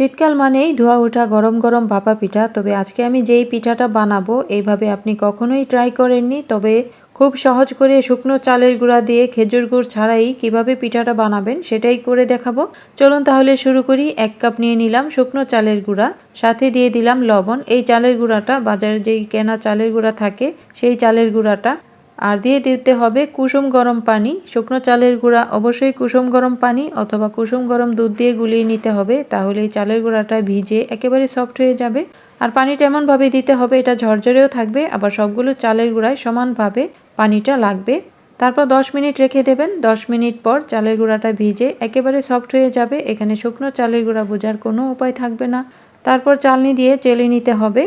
শীতকাল মানেই ধোয়া ওঠা, গরম গরম ভাপা পিঠা। তবে আজকে আমি যেই পিঠাটা বানাবো, এইভাবে আপনি কখনোই ট্রাই করেননি। তবে খুব সহজ করে শুকনো চালের গুঁড়া দিয়ে খেজুর গুড় ছাড়াই কীভাবে পিঠাটা বানাবেন সেটাই করে দেখাবো। চলুন তাহলে শুরু করি। এক কাপ নিয়ে নিলাম শুকনো চালের গুঁড়া, সাথে দিয়ে দিলাম লবণ। এই চালের গুঁড়াটা, বাজারে যেই কেনা চালের গুঁড়া থাকে, সেই চালের গুঁড়াটা আর দিয়ে দিতে হবে কুসুম গরম পানি। শুকনো চালের গুঁড়া অবশ্যই কুসুম গরম পানি অথবা কুসুম গরম দুধ দিয়ে গুলিয়ে নিতে হবে তাহলে এই চালের গুঁড়াটা ভিজে একেবারে সফট হয়ে যাবে। আর পানিটা এমনভাবে দিতে হবে, এটা ঝরঝরেও থাকবে, আবার সবগুলো চালের গুঁড়ায় সমানভাবে পানিটা লাগবে। তারপর 10 মিনিট রেখে দেবেন 10 মিনিট পর চালের গুঁড়াটা ভিজে একেবারে সফট হয়ে যাবে, এখানে শুকনো চালের গুঁড়া বোঝার কোনো উপায় থাকবে না। তারপর চালনি দিয়ে চেলে নিতে হবে।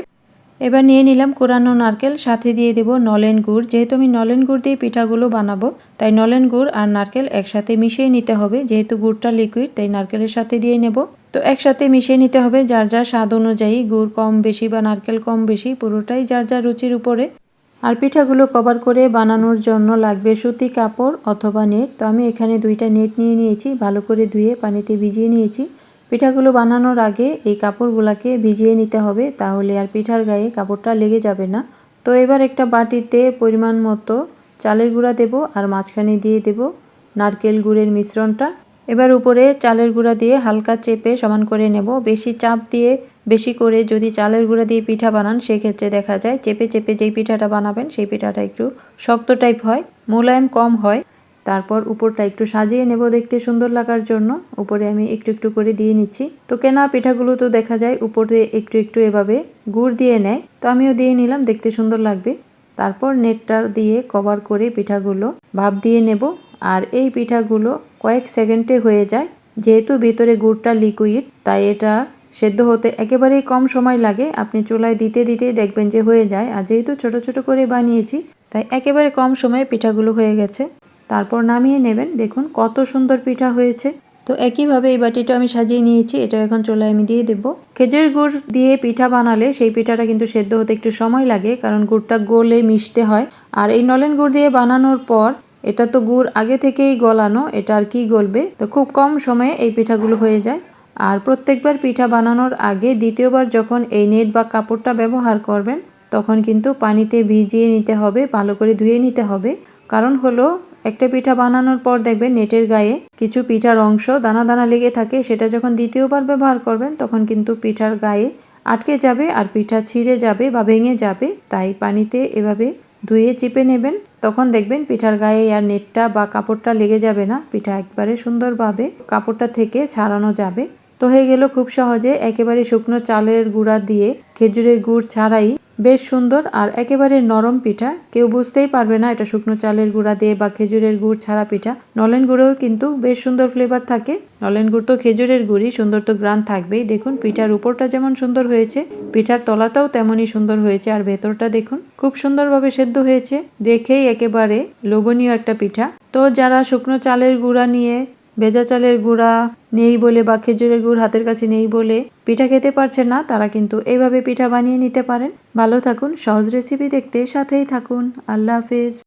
এবার নিয়ে নিলাম কোরানো নারকেল, সাথে দিয়ে দেব নলেন গুড়। যেহেতু আমি নলেন গুড় দিয়ে পিঠাগুলো বানাবো, তাই নলেন গুড় আর নারকেল একসাথে মিশিয়ে নিতে হবে। যেহেতু গুড়টা লিকুইড তাই নারকেলের সাথে দিয়ে নেব। তো একসাথে মিশিয়ে নিতে হবে, যার যার স্বাদ অনুযায়ী গুড় কম বেশি বা নারকেল কম বেশি, পুরোটাই যার যার রুচির উপরে। আর পিঠাগুলো কভার করে বানানোর জন্য লাগবে সুতি কাপড় অথবা নেট। তো আমি এখানে দুইটা নেট নিয়ে নিয়েছি, ভালো করে ধুয়ে পানিতে ভিজিয়ে নিয়েছি। পিঠাগুলো বানানোর আগে এই কাপড়গুলোকে ভিজিয়ে নিতে হবে, তাহলে আর পিঠার গায়ে কাপড়টা লেগে যাবে না। তো এবার একটা বাটিতে পরিমাণ মতো চালের গুঁড়া দেব আর মাঝখানে দিয়ে দেব নারকেল গুড়ের মিশ্রণটা। এবার উপরে চালের গুঁড়া দিয়ে হালকা চেপে সমান করে নেব। বেশি চাপ দিয়ে বেশি করে যদি চালের গুঁড়া দিয়ে পিঠা বানান, সেক্ষেত্রে দেখা যায় চেপে চেপে যেই পিঠাটা বানাবেন, সেই পিঠাটা একটু শক্ত টাইপ হয়, মোলায়েম কম হয়। তারপর উপরটা একটু সাজিয়ে নেব দেখতে সুন্দর লাগার জন্য। উপরে আমি একটু একটু করে দিয়ে নিচ্ছি। তো কেনা পিঠাগুলো তো দেখা যায়, উপরে একটু একটু এভাবে গুড় দিয়ে নেয়। তো আমিও দিয়ে নিলাম, দেখতে সুন্দর লাগবে। তারপর নেটটা দিয়ে কভার করে পিঠাগুলো ভাপ দিয়ে নেব। আর এই পিঠাগুলো কয়েক সেকেন্ডে হয়ে যায়। যেহেতু ভিতরে গুড়টা লিকুইড তাই এটা সেদ্ধ হতে একেবারেই কম সময় লাগে। আপনি চুলায় দিতে দিতেই দেখবেন যে হয়ে যায়। আর যেহেতু ছোট ছোট করে বানিয়েছি, তাই একেবারে কম সময়ে পিঠাগুলো হয়ে গেছে। তারপর নামিয়ে নেবেন। দেখুন কত সুন্দর পিঠা হয়েছে। তো একইভাবে এই বাটিটা আমি সাজিয়ে নিয়েছি এটা এখন চলে আমি দিয়ে দেবো। খেজুর গুড় দিয়ে পিঠা বানালে সেই পিঠাটা কিন্তু সেদ্ধ হতে একটু সময় লাগে, কারণ গুড়টা গলে মিশতে হয়। আর এই নলেন গুড় দিয়ে বানানোর পর, এটা তো গুড় আগে থেকেই গলানো, এটা আর কি গলবে? তো খুব কম সময়ে এই পিঠাগুলো হয়ে যায়। আর প্রত্যেকবার পিঠা বানানোর আগে দ্বিতীয়বার যখন এই নেট বা কাপড়টা ব্যবহার করবেন, তখন কিন্তু পানিতে ভিজিয়ে নিতে হবে, ভালো করে ধুয়ে নিতে হবে। কারণ হলো একটা পিঠা বানানোর পর দেখবেন নেটের গায়ে কিছু পিঠার অংশ দানা দানা লেগে থাকে, সেটা যখন দ্বিতীয়বার ব্যবহার করবেন তখন কিন্তু পিঠার গায়ে আটকে যাবে আর পিঠা ছিঁড়ে যাবে বা ভেঙে যাবে। তাই পানিতে এভাবে ধুয়ে চিপে নেবেন। তখন দেখবেন পিঠার গায়ে আর নেটটা বা কাপড়টা লেগে যাবে না। পিঠা একবারে সুন্দরভাবে কাপড়টা থেকে ছাড়ানো যাবে। তো হয়ে গেল খুব সহজে। একেবারে শুকনো চালের গুঁড়া দিয়ে খেজুরের গুড় ছাড়াই বেশ সুন্দর আর একেবারে নরম পিঠা। কেউ বুঝতেই পারবে না এটা শুকনো চালের গুঁড়া দিয়ে বা খেজুরের গুড় ছাড়া পিঠা। নলেন গুঁড়েও কিন্তু বেশ সুন্দর ফ্লেভার থাকে। নলেন গুড় তো খেজুরের গুড়ি, সুন্দর তো গ্রান থাকবেই। দেখুন, পিঠার উপরটা যেমন সুন্দর হয়েছে, পিঠার তলাটাও তেমনই সুন্দর হয়েছে আর ভেতরটা দেখুন, খুব সুন্দরভাবে সেদ্ধ হয়েছে। দেখেই একেবারে লোভনীয় একটা পিঠা। তো যারা শুকনো চালের গুঁড়া নিয়ে ভেজা চালের গুঁড়া নেই বলে বা খেজুরের গুড় হাতের কাছে নেই বলে পিঠা খেতে পারছেন না, তারা কিন্তু এইভাবে পিঠা বানিয়ে নিতে পারেন। ভালো থাকুন, সহজ রেসিপি দেখতে সাথেই থাকুন। আল্লাহ হাফিজ।